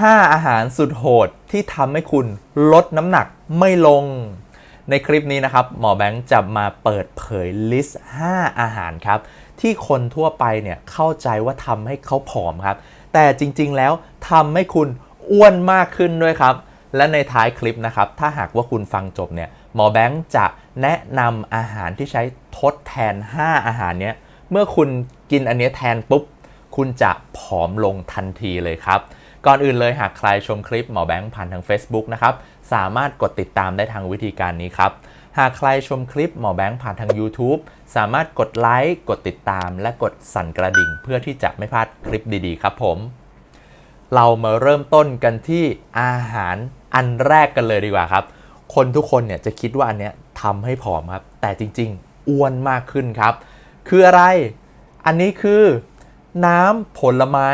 5 อาหารสุดโหดที่ทำให้คุณลดน้ำหนักไม่ลง ในคลิปนี้นะครับ หมอแบงค์จะมาเปิดเผยลิสต์ 5 อาหารครับ ที่คนทั่วไปเนี่ยเข้าใจว่าทำให้เขาผอมครับ แต่จริงๆแล้วทำให้คุณอ้วนมากขึ้นด้วยครับ และในท้ายคลิปนะครับ ถ้าหากว่าคุณฟังจบเนี่ยหมอแบงค์จะแนะนำอาหารที่ใช้ทดแทน 5 อาหารเนี้ยเมื่อคุณกินอันนี้แทนปุ๊บคุณจะผอมลงทันทีเลยครับ ก่อนอื่นเลยหากใครชมคลิปหมอแบงค์ผ่านทาง Facebook นะครับ สามารถกดติดตามได้ทางวิธีการนี้ครับ หากใครชมคลิปหมอแบงค์ผ่านทาง YouTube สามารถกดไลค์ กดติดตาม และกดสั่นกระดิ่ง เพื่อที่จะไม่พลาดคลิปดีๆ ครับผม เรามาเริ่มต้นกันที่อาหารอันแรกกันเลยดีกว่าครับ คนทุกคนเนี่ยจะคิดว่าอันเนี้ยทำให้ผอมครับ แต่จริงๆ อ้วนมากขึ้นครับ คืออะไร อันนี้คือน้ำผลไม้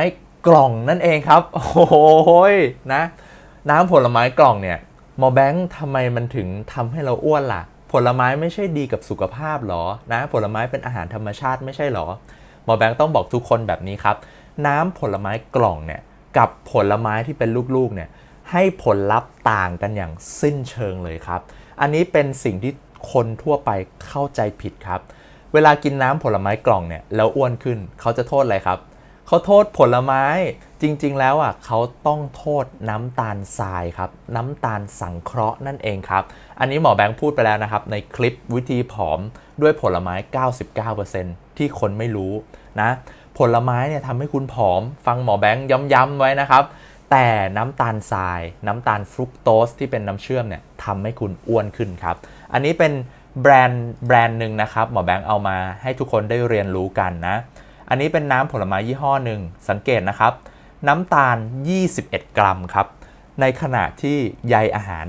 กล่องนั่นเองครับ โอ้โหยนะน้ำผลไม้กล่องเนี่ยหมอแบงค์ทำไมมันถึงทำให้เราอ้วนล่ะ ผลไม้ไม่ใช่ดีกับสุขภาพหรอนะผลไม้เป็นอาหารธรรมชาติไม่ใช่หรอหมอแบงค์ต้องบอกทุกคนแบบนี้ครับ น้ำผลไม้กล่องเนี่ยกับผลไม้ที่เป็นลูกๆเนี่ยให้ผลลัพธ์ต่างกันอย่างสิ้นเชิงเลยครับ อันนี้เป็นสิ่งที่คนทั่วไปเข้าใจผิดครับ เวลากินน้ำผลไม้กล่องเนี่ยแล้วอ้วนขึ้นเขาจะโทษอะไรครับ เขาโทษผลไม้จริงๆ แล้วอะเขาต้องโทษน้ำตาลทรายครับ น้ำตาลสังเคราะห์นั่นเองครับ อันนี้หมอแบงค์พูดไปแล้วนะครับ ในคลิปวิธีผอมด้วยผลไม้ 99%ที่คนไม่รู้นะ ผลไม้เนี่ยทำให้คุณผอม ฟังหมอแบงค์ย้ำๆไว้นะครับ แต่น้ำตาลทราย น้ำตาลฟรุกโตสที่เป็นน้ำเชื่อมเนี่ยทำให้คุณอ้วนขึ้นครับ อันนี้เป็นแบรนด์แบรนด์หนึ่งนะครับ หมอแบงค์เอามาให้ทุกคนได้เรียนรู้กันนะ อันนี้เป็นน้ำผลไม้ยี่ห้อหนึ่งสังเกตนะครับ น้ำตาล 21 กรัมครับในขณะที่ใยอาหาร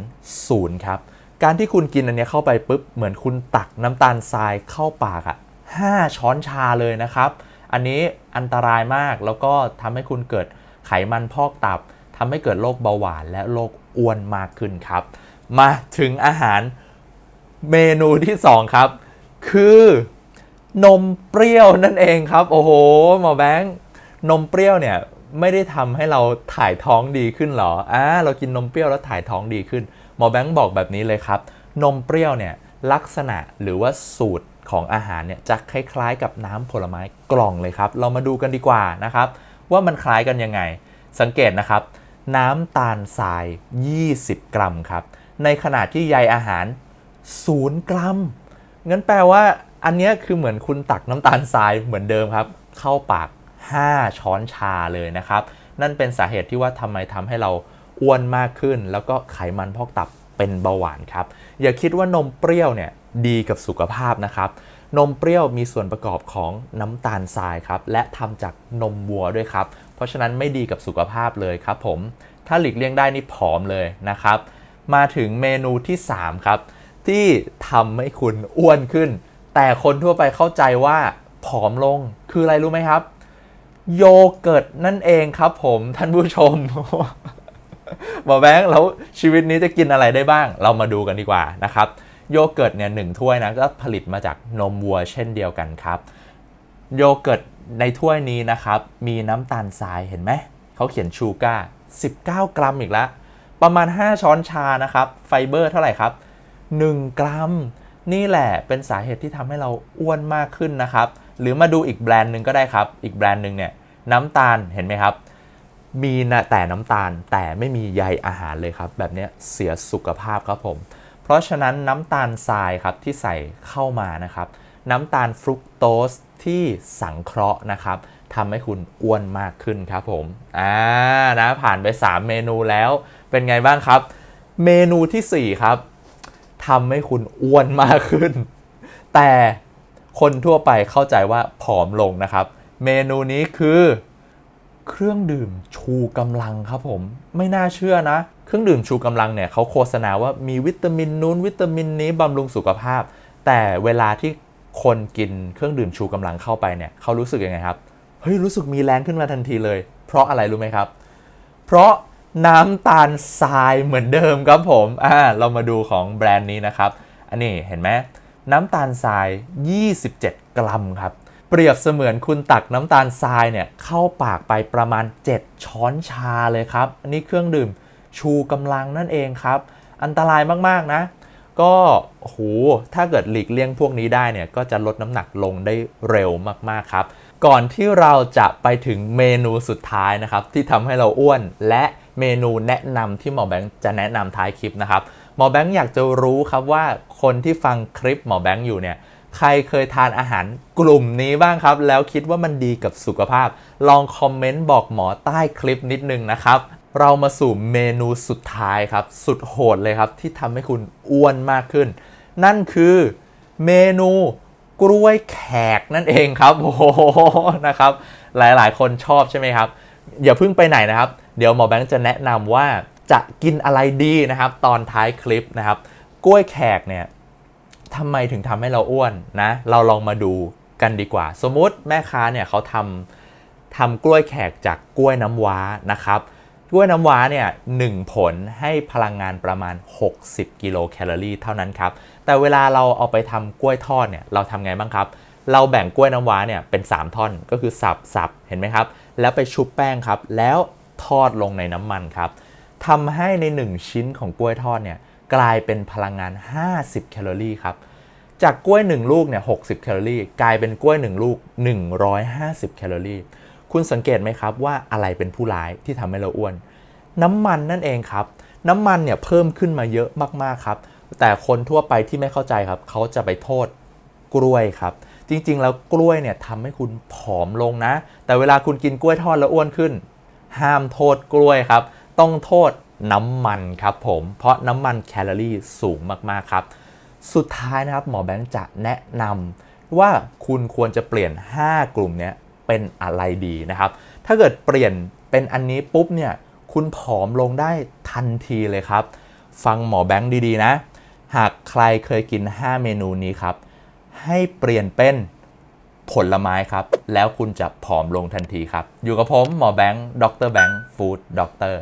ศูนย์ครับการที่คุณกินอันนี้เข้าไปปุ๊บเหมือนคุณตักน้ำตาลทรายเข้าปากอะ่ะ 5 ช้อนชาเลยนะครับ อันนี้อันตรายมากแล้วก็ทำให้คุณเกิดไขมันพอกตับทำให้เกิดโรคเบาหวานและโรคอ้วนมากขึ้นครับ มาถึงอาหารเมนูที่ 2 ครับ คือ นมเปรี้ยวนั่นเองครับ โอ้โหหมอแบงค์นมเปรี้ยวเนี่ยไม่ได้ทำให้เราถ่ายท้องดีขึ้นหรออ่าเรากินนมเปรี้ยวแล้วถ่ายท้องดีขึ้น หมอแบงค์บอกแบบนี้เลยครับ นมเปรี้ยวเนี่ยลักษณะหรือว่าสูตรของอาหารเนี่ยจะคล้ายๆ กับน้ำผลไม้กล่องเลยครับ เรามาดูกันดีกว่านะครับ ว่ามันคล้ายกันยังไง สังเกตนะครับ น้ำตาลทราย 20 กรัมครับ ในขณะที่ใยอาหาร 0 กรัม งั้นแปลว่า อันนี้คือเหมือนคุณตักน้ำตาลทรายเหมือนเดิมครับ เข้าปาก 5 ช้อนชาเลยนะครับ นั่นเป็นสาเหตุที่ว่าทำไมทำให้เราอ้วนมากขึ้น แล้วก็ไขมันพอกตับเป็นเบาหวานครับ อย่าคิดว่านมเปรี้ยวเนี่ยดีกับสุขภาพนะครับนมเปรี้ยวมีส่วนประกอบของน้ำตาลทรายครับ และทำจากนมวัวด้วยครับ เพราะฉะนั้นไม่ดีกับสุขภาพเลยครับผม ถ้าหลีกเลี่ยงได้นี่ผอมเลยนะครับ มาถึงเมนูที่ 3 ครับ ที่ทำให้คุณอ้วนขึ้น แต่คนทั่วไปเข้าใจว่าผอมลงคืออะไรรู้ไหมครับ โยเกิร์ตนั่นเองครับผมท่านผู้ชมหมอแบงค์แล้วชีวิตนี้จะกินอะไรได้บ้าง เรามาดูกันดีกว่านะครับโยเกิร์ตเนี่ยหนึ่งถ้วยนะก็ผลิตมาจากนมวัวเช่นเดียวกันครับ โยเกิร์ตในถ้วยนี้นะครับ มีน้ำตาลทรายเห็นไหม เขาเขียนชูการ์19 กรัมอีกแล้ว ประมาณ 5 ช้อนชานะครับ ไฟเบอร์เท่าไหร่ครับ 1 กรัม นี่แหละเป็นสาเหตุที่ทำให้เราอ้วนมากขึ้นนะครับ หรือมาดูอีกแบรนด์หนึ่งก็ได้ครับ อีกแบรนด์หนึ่งเนี่ยน้ำตาลเห็นไหมครับ มีนะแต่น้ำตาลแต่ไม่มีใยอาหารเลยครับ แบบนี้เสียสุขภาพครับผม เพราะฉะนั้นน้ำตาลทรายครับที่ใส่เข้ามานะครับ น้ำตาลฟรุกโตสที่สังเคราะห์นะครับทำให้คุณอ้วนมากขึ้นครับผมอ่านะผ่านไป 3 เมนูแล้วเป็นไงบ้างครับ เมนูทีสี่4 ครับ ทำให้คุณอ้วนมากขึ้น แต่คนทั่วไปเข้าใจว่าผอมลงนะครับ เมนูนี้คือเครื่องดื่มชูกำลังครับผม ไม่น่าเชื่อนะ เครื่องดื่มชูกำลังเนี่ยเขาโฆษณาว่ามีวิตามินนู้นวิตามินนี้บำรุงสุขภาพ แต่เวลาที่คนกินเครื่องดื่มชูกำลังเข้าไปเนี่ยเขารู้สึกยังไงครับเฮ้ยรู้สึกมีแรงขึ้นมาทันทีเลย เพราะอะไรรู้ไหมครับ เพราะ น้ำตาลทรายเหมือนเดิมครับผมอ่าเรามาดูของแบรนด์นี้นะครับ อันนี้เห็นไหมน้ำตาลทราย 27 กรัมครับ เปรียบเสมือนคุณตักน้ำตาลทรายเนี่ยเข้าปากไปประมาณ 7 ช้อนชาเลยครับ อันนี้เครื่องดื่มชูกำลังนั่นเองครับ อันตรายมาก ๆ นะ ก็โหถ้าเกิดหลีกเลี่ยงพวกนี้ได้เนี่ยก็จะลดน้ำหนักลงได้เร็วมาก ๆ ครับ ก่อนที่เราจะไปถึงเมนูสุดท้ายนะครับ ที่ทำให้เราอ้วน และเมนูแนะนำที่หมอแบงค์จะแนะนำท้ายคลิปนะครับหมอแบงค์อยากจะรู้ครับว่าคนที่ฟังคลิปหมอแบงค์อยู่เนี่ยใครเคยทานอาหารกลุ่มนี้บ้างครับ แล้วคิดว่ามันดีกับสุขภาพ ลองคอมเมนต์บอกหมอใต้คลิปนิดนึงนะครับเรามาสู่เมนูสุดท้ายครับ สุดโหดเลยครับ ที่ทำให้คุณอ้วนมากขึ้น นั่นคือเมนู กล้วยแขกนั่นเองครับโอ้โหนะครับ หลายๆ คนชอบใช่ไหมครับอย่าเพิ่งไปไหนนะครับ เดี๋ยวหมอแบงค์จะแนะนำว่าจะกินอะไรดีนะครับ ตอนท้ายคลิปนะครับ กล้วยแขกเนี่ยทำไมถึงทำให้เราอ้วนนะ เราลองมาดูกันดีกว่า สมมุติแม่ค้าเนี่ยเขาทำทำกล้วยแขกจากกล้วยน้ำว้านะครับ กล้วยน้ำว้าเนี่ยหนึ่งผลให้พลังงานประมาณ 60 กิโลแคลอรี่เท่านั้นครับ แต่เวลาเราเอาไปทำกล้วยทอดเนี่ยเราทำไงบ้างครับ เราแบ่งกล้วยน้ำว้าเนี่ยเป็น 3 ท่อนก็คือสับสับเห็นไหมครับ แล้วไปชุบแป้งครับ แล้วทอดลงในน้ำมันครับทำให้ใน 1 ชิ้นของกล้วยทอดเนี่ยกลายเป็นพลังงาน 50 แคลอรี่ครับ จากกล้วย 1 ลูกเนี่ย60 แคลอรี่ กลายเป็นกล้วย 1 ลูก 150 แคลอรี่ คุณสังเกตไหมครับว่าอะไรเป็นผู้ร้ายที่ทำให้เราอ้วน น้ำมันนั่นเองครับ น้ำมันเนี่ยเพิ่มขึ้นมาเยอะมากๆครับ แต่คนทั่วไปที่ไม่เข้าใจครับ เขาจะไปโทษกล้วยครับ จริงๆ แล้วกล้วยเนี่ยทำให้คุณผอมลงนะ แต่เวลาคุณกินกล้วยทอดแล้วอ้วนขึ้น ห้ามโทษกล้วยครับ ต้องโทษน้ำมันครับผม เพราะน้ำมันแคลอรี่สูงมากๆครับ สุดท้ายนะครับหมอแบงค์จะแนะนำว่าคุณควรจะเปลี่ยน 5 กลุ่มเนี้ย เป็นอะไรดีนะครับ ถ้าเกิดเปลี่ยนเป็นอันนี้ปุ๊บเนี่ยคุณผอมลงได้ทันทีเลยครับ ฟังหมอแบงค์ดีๆนะ หากใครเคยกิน 5 เมนูนี้ครับ ให้เปลี่ยนเป็นผลไม้ครับ แล้วคุณจะผอมลงทันทีครับ อยู่กับผมหมอแบงค์ ดรแบงค์ ฟู้ดด็อกเตอร์